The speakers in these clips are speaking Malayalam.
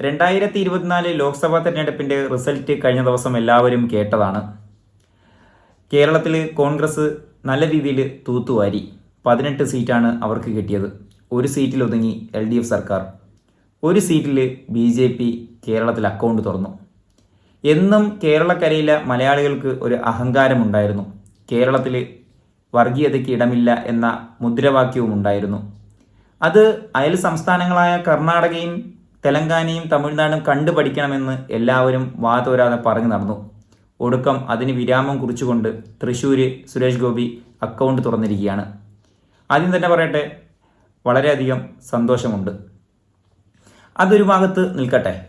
രണ്ടായിരത്തി ഇരുപത്തിനാല് ലോക്സഭാ തെരഞ്ഞെടുപ്പിന്റെ റിസൾട്ട് കഴിഞ്ഞ ദിവസം എല്ലാവരും കേട്ടതാണ്. കേരളത്തിൽ കോൺഗ്രസ് നല്ല രീതിയിൽ തൂത്തുവാരി. പതിനെട്ട് സീറ്റാണ് അവർക്ക് കിട്ടിയത്. ഒരു സീറ്റിൽ ഒതുങ്ങി എൽ ഡി എഫ് സർക്കാർ. ഒരു സീറ്റിൽ ബി ജെ പി കേരളത്തിൽ അക്കൗണ്ട് തുറന്നു. എന്നും കേരളക്കരയിലെ മലയാളികൾക്ക് ഒരു അഹങ്കാരമുണ്ടായിരുന്നു കേരളത്തിൽ വർഗീയതയ്ക്ക് ഇടമില്ല എന്ന മുദ്രാവാക്യവും ഉണ്ടായിരുന്നു. അത് അയൽ സംസ്ഥാനങ്ങളായ കർണാടകയും തെലങ്കാനയും തമിഴ്നാടും കണ്ടു പഠിക്കണമെന്ന് എല്ലാവരും വാതോരാതെ പറഞ്ഞു നടന്നു. ഒടുക്കം അതിന് വിരാമം കുറിച്ചുകൊണ്ട് തൃശ്ശൂർ സുരേഷ് ഗോപി അക്കൗണ്ട് തുറന്നിരിക്കുകയാണ്. ആദ്യം തന്നെ പറയട്ടെ വളരെയധികം സന്തോഷമുണ്ട്. അതൊരു ഭാഗത്ത് നിൽക്കട്ടെ.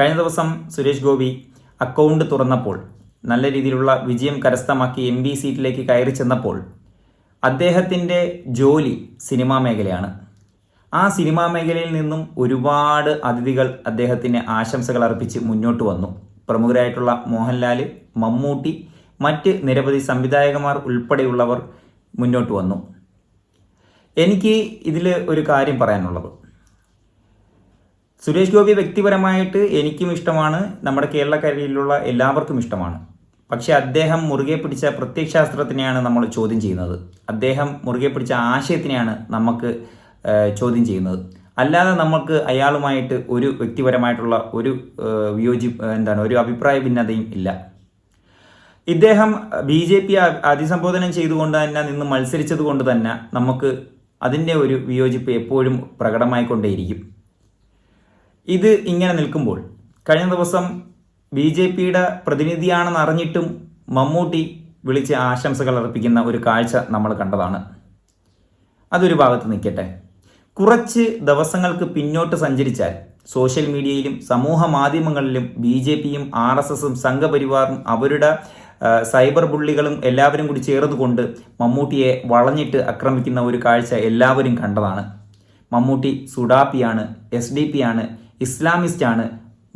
കഴിഞ്ഞ ദിവസം സുരേഷ് ഗോപി അക്കൗണ്ട് തുറന്നപ്പോൾ നല്ല രീതിയിലുള്ള വിജയം കരസ്ഥമാക്കി എം ബി സീറ്റിലേക്ക് കയറി ചെന്നപ്പോൾ അദ്ദേഹത്തിന്റെ ജോലി സിനിമാ മേഖലയാണ്. ആ സിനിമാ മേഖലയിൽ നിന്നും ഒരുപാട് അതിഥികൾ അദ്ദേഹത്തിന് ആശംസകൾ അർപ്പിച്ച് മുന്നോട്ട് വന്നു. പ്രമുഖരായിട്ടുള്ള മോഹൻലാൽ മമ്മൂട്ടി മറ്റ് നിരവധി സംവിധായകന്മാർ ഉൾപ്പെടെയുള്ളവർ മുന്നോട്ട് വന്നു. എനിക്ക് ഇതിൽ ഒരു കാര്യം പറയാനുള്ളത്. സുരേഷ് ഗോപി വ്യക്തിപരമായിട്ട് എനിക്കും ഇഷ്ടമാണ് നമ്മുടെ കേരളക്കരയിലുള്ള എല്ലാവർക്കും ഇഷ്ടമാണ്. പക്ഷേ അദ്ദേഹം മുറുകെ പിടിച്ച പ്രത്യക്ഷാസ്ത്രത്തിനെയാണ് നമ്മൾ ചോദ്യം ചെയ്യുന്നത്. അദ്ദേഹം മുറുകെ പിടിച്ച ആശയത്തിനെയാണ് നമുക്ക് ചോദ്യം ചെയ്യുന്നത്. അല്ലാതെ നമുക്ക് അയാളുമായിട്ട് ഒരു വ്യക്തിപരമായിട്ടുള്ള ഒരു വിയോജി എന്താണ് ഒരു അഭിപ്രായ ഭിന്നതയും ഇല്ല. ഇദ്ദേഹം ബി ജെ പി അതിസംബോധനം ചെയ്തുകൊണ്ട് തന്നെ നിന്ന് മത്സരിച്ചത് കൊണ്ട് തന്നെ നമുക്ക് അതിന്റെ ഒരു വിയോജിപ്പ് എപ്പോഴും പ്രകടമായിക്കൊണ്ടേയിരിക്കും ഇത് ഇങ്ങനെ നിൽക്കുമ്പോൾ കഴിഞ്ഞ ദിവസം ബി ജെ പിയുടെ പ്രതിനിധിയാണെന്ന് അറിഞ്ഞിട്ടും മമ്മൂട്ടി വിളിച്ച് ആശംസകൾ അർപ്പിക്കുന്ന ഒരു കാഴ്ച നമ്മൾ കണ്ടതാണ്. അതൊരു ഭാഗത്ത് നിൽക്കട്ടെ. കുറച്ച് ദിവസങ്ങൾക്ക് പിന്നോട്ട് സഞ്ചരിച്ചാൽ സോഷ്യൽ മീഡിയയിലും സമൂഹ മാധ്യമങ്ങളിലും ബി ജെ പിയും ആർ എസ് എസും സംഘപരിവാറും അവരുടെ സൈബർ ബുള്ളികളും എല്ലാവരും കൂടി ചേർന്നുകൊണ്ട് മമ്മൂട്ടിയെ വളഞ്ഞിട്ട് ആക്രമിക്കുന്ന ഒരു കാഴ്ച എല്ലാവരും കണ്ടതാണ്. മമ്മൂട്ടി സുഡാപ്പിയാണ് എസ് ഡി പി ആണ് ഇസ്ലാമിസ്റ്റ് ആണ്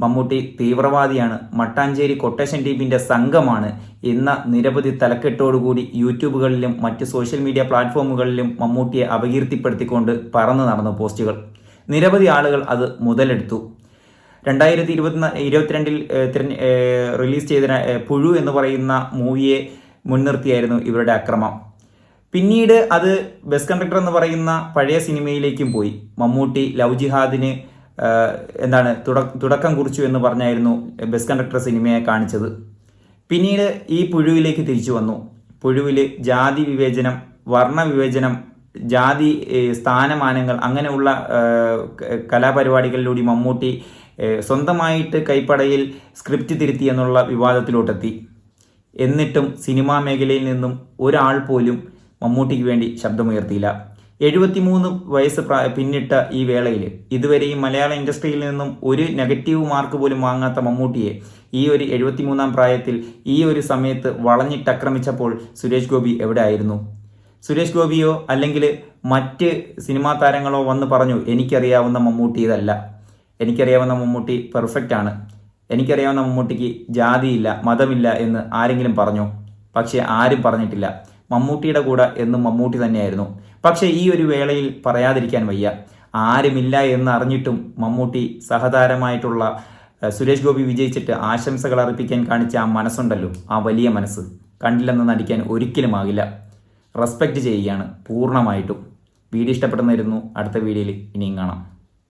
മമ്മൂട്ടി തീവ്രവാദിയാണ്. മട്ടാഞ്ചേരി കൊട്ടേഷൻ ടീമിന്റെ സംഘമാണ് എന്ന നിരവധി തലക്കെട്ടോടുകൂടി യൂട്യൂബുകളിലും മറ്റ് സോഷ്യൽ മീഡിയ പ്ലാറ്റ്ഫോമുകളിലും മമ്മൂട്ടിയെ അപകീർത്തിപ്പെടുത്തിക്കൊണ്ട് പറന്നു നടന്നു പോസ്റ്റുകൾ. നിരവധി ആളുകൾ അത് മുതലെടുത്തു. രണ്ടായിരത്തി ഇരുപത്തി ഇരുപത്തിരണ്ടിൽ റിലീസ് ചെയ്ത പുഴു എന്ന് പറയുന്ന മൂവിയെ മുൻനിർത്തിയായിരുന്നു ഇവരുടെ അക്രമം. പിന്നീട് അത് ബസ് കണ്ടക്ടർ എന്ന് പറയുന്ന പഴയ സിനിമയിലേക്കും പോയി. മമ്മൂട്ടി ലവ് ജിഹാദിന് എന്താണ് തുട- തുടക്കം കുറിച്ചു എന്ന് പറഞ്ഞായിരുന്നു ബസ് കണ്ടക്ടർ സിനിമയെ കാണിച്ചത്. പിന്നീട് ഈ പുഴുവിലേക്ക് തിരിച്ചു വന്നു. പുഴുവിൽ ജാതി വിവേചനം വർണ വിവേചനം ജാതി സ്ഥാനമാനങ്ങൾ അങ്ങനെയുള്ള കലാപരിപാടികളിലൂടെ മമ്മൂട്ടി സ്വന്തമായിട്ട് കൈപ്പടയിൽ സ്ക്രിപ്റ്റ് തിരുത്തി എന്നുള്ള വിവാദത്തിലോട്ടെത്തി. എന്നിട്ടും സിനിമാ മേഖലയിൽ നിന്നും ഒരാൾ പോലും മമ്മൂട്ടിക്ക് വേണ്ടി ശബ്ദമുയർത്തിയില്ല. എഴുപത്തിമൂന്ന് വയസ്സ് പിന്നിട്ട ഈ വേളയിൽ ഇതുവരെയും മലയാള ഇൻഡസ്ട്രിയിൽ നിന്നും ഒരു നെഗറ്റീവ് മാർക്ക് പോലും വാങ്ങാത്ത മമ്മൂട്ടിയെ ഈ ഒരു എഴുപത്തിമൂന്നാം പ്രായത്തിൽ ഈ ഒരു സമയത്ത് വളഞ്ഞിട്ടക്രമിച്ചപ്പോൾ സുരേഷ് ഗോപി എവിടെ ആയിരുന്നു സുരേഷ് ഗോപിയോ അല്ലെങ്കിൽ മറ്റ് സിനിമാ താരങ്ങളോ വന്ന് പറഞ്ഞു എനിക്കറിയാവുന്ന മമ്മൂട്ടി ഇതല്ല. എനിക്കറിയാവുന്ന മമ്മൂട്ടി പെർഫെക്റ്റ് ആണ്. എനിക്കറിയാവുന്ന മമ്മൂട്ടിക്ക് ജാതിയില്ല മതമില്ല എന്ന് ആരെങ്കിലും പറഞ്ഞു? പക്ഷേ ആരും പറഞ്ഞിട്ടില്ല. മമ്മൂട്ടിയുടെ കൂടെ എന്നും മമ്മൂട്ടി തന്നെയായിരുന്നു. പക്ഷേ ഈ ഒരു വേളയിൽ പറയാതിരിക്കാൻ വയ്യ. ആരുമില്ല എന്ന് അറിഞ്ഞിട്ടും മമ്മൂട്ടി സഹതാരമായിട്ടുള്ള സുരേഷ് ഗോപി വിജയിച്ചിട്ട് ആശംസകൾ അർപ്പിക്കാൻ കാണിച്ച ആ മനസ്സുണ്ടല്ലോ ആ വലിയ മനസ്സ്. കണ്ടില്ലെന്ന് നടിക്കാൻ ഒരിക്കലും ആകില്ല. റെസ്പെക്റ്റ് ചെയ്യുകയാണ് പൂർണമായിട്ടും. വീഡിയോ ഇഷ്ടപ്പെടുന്നതായിരുന്നു അടുത്ത വീഡിയോയിൽ ഇനിയും കാണാം.